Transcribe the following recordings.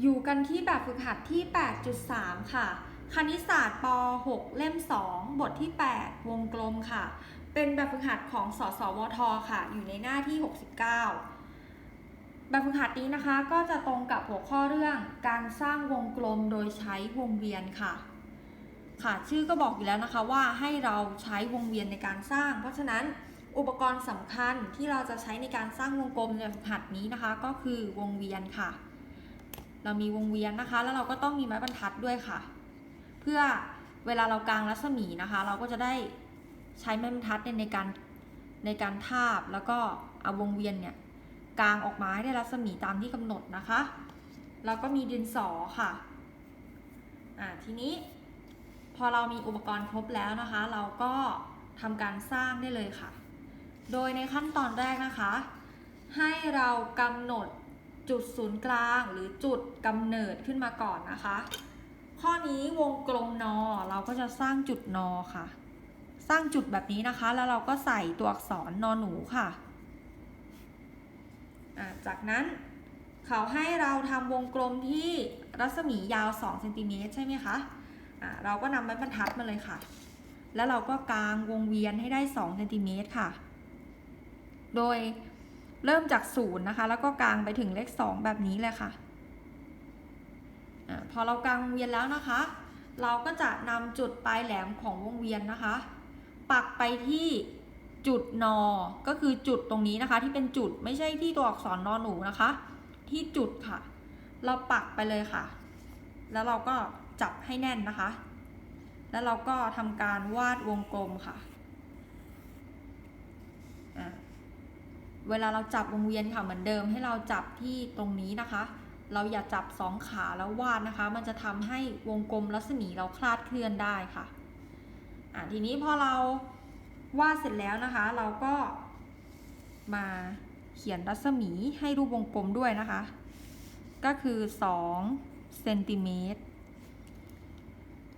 อยู่กันที่แบบฝึกหัดที่ 8.3 ค่ะ คณิตศาสตร์ป .6 เล่ม 2 บทที่ 8 วงกลมค่ะ เป็นแบบฝึกหัดของสสวท ค่ะ อยู่ในหน้าที่ 69 แบบฝึกหัดนี้นะคะก็จะตรงกับหัวข้อเรื่องการสร้างวงกลมโดยใช้วงเวียนค่ะ ค่ะชื่อก็บอกอยู่แล้วนะคะว่าให้เราใช้วงเวียนในการสร้าง เพราะฉะนั้นอุปกรณ์สำคัญที่เราจะใช้ในการสร้างวงกลมในแบบฝึกหัดนี้นะคะ ก็คือวงเวียนค่ะ เรามีวงเวียนนะคะ แล้วเราก็ต้องมีไม้บรรทัดด้วยค่ะ เพื่อเวลาเรากางรัศมีนะคะ เราก็จะได้ใช้ไม้บรรทัดในการในการทาบแล้วก็เอาวงเวียนเนี่ยกางออกมาให้ได้รัศมีตามที่กำหนดนะคะ แล้วก็มีดินสอค่ะอ่าทีนี้พอเรามีอุปกรณ์ครบแล้วนะคะ เราก็ทำการสร้างได้เลยค่ะ โดยในขั้นตอนแรกนะคะ ให้เรากำหนด จุดศูนย์กลางหรือจุดกำเนิดขึ้นมาก่อนนะคะ ข้อนี้วงกลมนอเราก็จะสร้างจุดนอค่ะ สร้างจุดแบบนี้นะคะ แล้วเราก็ใส่ตัวอักษรนอหนูค่ะ จากนั้นเขาให้เราทำวงกลมที่รัศมียาว2เซนติเมตรใช่ไหมคะอ่าเราก็นำไม้บรรทัดมาเลยค่ะ แล้วเราก็กางวงเวียนให้ได้2เซนติเมตรค่ะ โดย เริ่มจากศูนย์นะคะ แล้วก็กางไปถึงเลข 2 แบบนี้เลยค่ะอะพอเรากางวงเวียนแล้วนะคะ เราก็จะนำจุดปลายแหลมของวงเวียนนะคะ ปักไปที่จุดนอ ก็คือจุดตรงนี้นะคะ ที่เป็นจุดไม่ใช่ที่ตัวอักษรนอหนูนะคะ ที่จุดค่ะ เราปักไปเลยค่ะ แล้วเราก็จับให้แน่นนะคะ แล้วเราก็ทำการวาดวงกลมค่ะ เวลาเราจับวงเวียนค่ะเหมือนเดิมให้เราจับที่ตรงนี้นะคะ เราอย่าจับสองขาแล้ววาดนะคะ มันจะทำให้วงกลมรัศมีเราคลาดเคลื่อนได้ค่ะอะทีนี้พอเราวาดเสร็จแล้วนะคะ เราก็มาเขียนรัศมีให้รูปวงกลมด้วยนะคะ ก็คือ2เซนติเมตร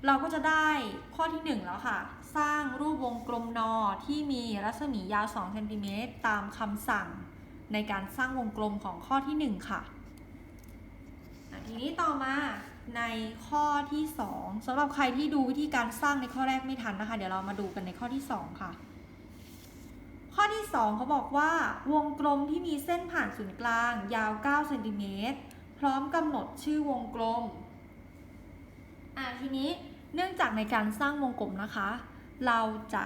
เราก็จะได้ข้อที่ 1 แล้วค่ะ สร้างรูปวงกลมนอที่มีรัศมียาว2เซนติเมตรตามคำสั่งในการสร้างวงกลมของข้อที่ 1 ค่ะอะทีนี้ต่อมาในข้อที่ 2สำหรับใครที่ดูวิธีการสร้างในข้อแรกไม่ทันนะคะ เดี๋ยวเรามาดูกันในข้อที่ 2 ค่ะ ข้อที่ 2เขาบอกว่าวงกลมที่มีเส้นผ่านศูนย์กลาง ยาว9เซนติเมตรพร้อมกำหนดชื่อวงกลม อ่าทีนี้เนื่องจากในการสร้างวงกลมนะคะ เราจะ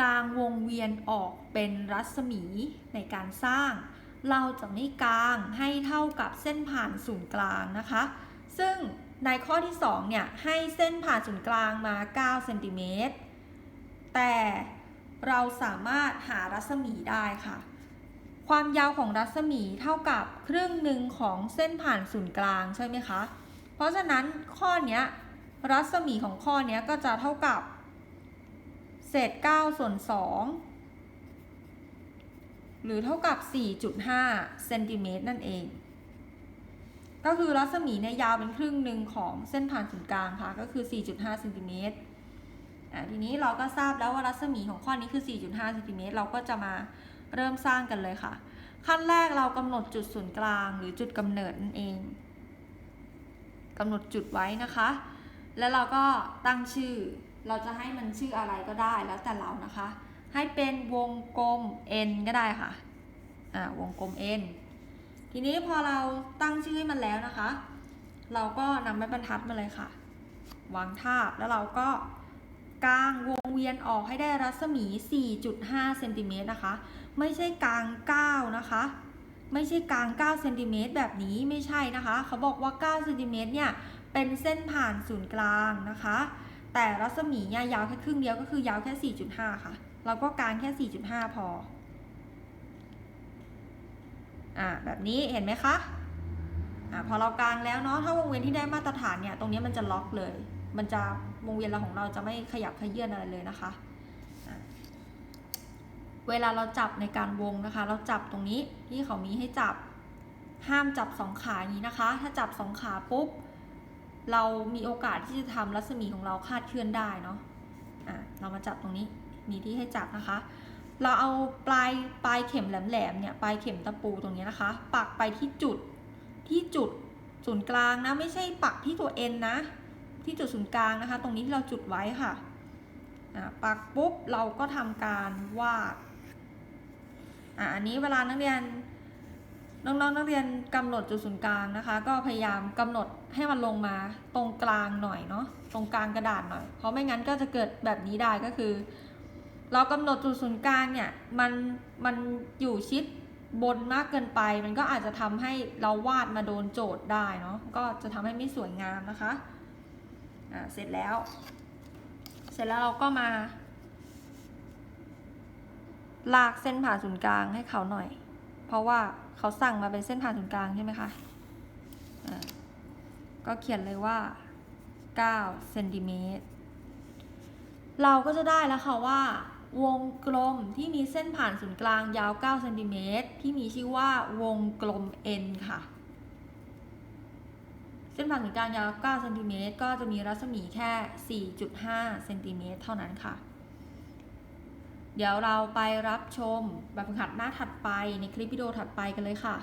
กางวงเวียนออกเป็นรัศมีในการสร้าง เราจะไม่กางให้เท่ากับเส้นผ่านศูนย์กลางนะคะ ซึ่งในข้อที่2เนี่ยให้เส้นผ่านศูนย์กลางมา 9 เซนติเมตร แต่เราสามารถหารัศมีได้ค่ะ ความยาวของรัศมีเท่ากับครึ่งหนึ่งของเส้นผ่านศูนย์กลางใช่ไหมคะ เพราะฉะนั้นข้อเนี้ยรัศมีของข้อเนี้ยก็จะเท่ากับ เศษ 9 ส่วน 2 หรือเท่ากับ 4.5 เซนติเมตรนั่นเอง ก็คือรัศมีเนี่ยยาวเป็นครึ่งหนึ่งของเส้นผ่านศูนย์กลางค่ะ ก็คือ 4.5 เซนติเมตรอะทีนี้เราก็ทราบแล้วว่ารัศมีของข้อนี้คือ 4.5 เซนติเมตร เราก็จะมาเริ่มสร้างกันเลยค่ะ ขั้นแรกเรากำหนดจุดศูนย์กลางหรือจุดกำเนิดนั่นเอง กำหนดจุดไว้นะคะ แล้วเราก็ตั้งชื่อ เราจะให้มันชื่ออะไรก็ได้แล้วแต่เรานะคะ ให้เป็นวงกลม n ก็ได้ค่ะ อ่าวงกลม n ทีนี้พอเราตั้งชื่อให้มันแล้วนะคะ เราก็นำไม้บรรทัดมาเลยค่ะ วางทาบแล้วเราก็กางวงเวียนออกให้ได้รัศมี 4.5 เซนติเมตรนะคะ ไม่ใช่กาง 9 นะคะ ไม่ใช่กลาง 9 เซนติเมตรแบบนี้ไม่ใช่นะคะ เขาบอกว่า 9 เซนติเมตรเนี่ย เป็นเส้นผ่านศูนย์กลางนะคะ แต่รัศมีเนี่ยยาวแค่ครึ่งเดียวก็คือยาวแค่ 4.5 ค่ะ เราก็กางแค่ 4.5 พอ อ่าแบบนี้เห็นไหมคะอ่าพอเรากางแล้วเนาะ ถ้าวงเวียนที่ได้มาตรฐานเนี่ย ตรงนี้มันจะล็อกเลย มันจะวงเวียนเราของเราจะไม่ขยับขยื่นอะไรเลยนะคะ เวลาเราจับในการวงนะคะ เราจับตรงนี้ที่เขามีให้จับ ห้ามจับสองขาอย่างนี้นะคะ ถ้าจับสองขาปุ๊บ เรามีโอกาสที่จะทำรัศมีของเราคาดเคลื่อนได้เนาะอะเรามาจับตรงนี้มีที่ให้จับนะคะ เราเอาปลายปลายเข็มแหลมๆเนี่ยปลายเข็มตะปูตรงนี้นะคะ ปักไปที่จุดที่จุดศูนย์กลางนะไม่ใช่ปักที่ตัว N นนะ ที่จุดศูนย์กลางนะคะ ตรงนี้ที่เราจุดไว้ค่ะอะปักปุ๊บเราก็ทำการวาด อะอันนี้เวลานักเรียนน้องๆนักเรียนกำหนดจุดศูนย์กลางนะคะ ก็พยายามกำหนดให้มันลงมาตรงกลางหน่อยเนาะตรงกลางกระดาษหน่อย เพราะไม่งั้นก็จะเกิดแบบนี้ได้ก็คือ เรากำหนดจุดศูนย์กลางเนี่ยมันมันอยู่ชิดบนมากเกินไป มันก็อาจจะทำให้เราวาดมาโดนโจทย์ได้เนาะก็จะทำให้ไม่สวยงามนะคะอ่าเสร็จแล้ว เสร็จแล้วเราก็มา ลากเส้นผ่าศูนย์กลางให้เขาหน่อย เพราะว่าเขาสั่งมาเป็นเส้นผ่าศูนย์กลางใช่ไหมคะก็เขียนเลยว่า9เซนติเมตร เราก็จะได้แล้วค่ะว่า วงกลมที่มีเส้นผ่านศูนย์กลางยาว9เซนติเมตรที่มีชื่อว่าวงกลม N ค่ะ เส้นผ่านศูนย์กลางยาว9เซนติเมตรก็จะมีรัศมีแค่ 4.5เซนติเมตรเท่านั้นค่ะ เดี๋ยวเราไปรับชมแบบฝึกหัดหน้าถัดไปในคลิปวิดีโอถัดไปกันเลยค่ะ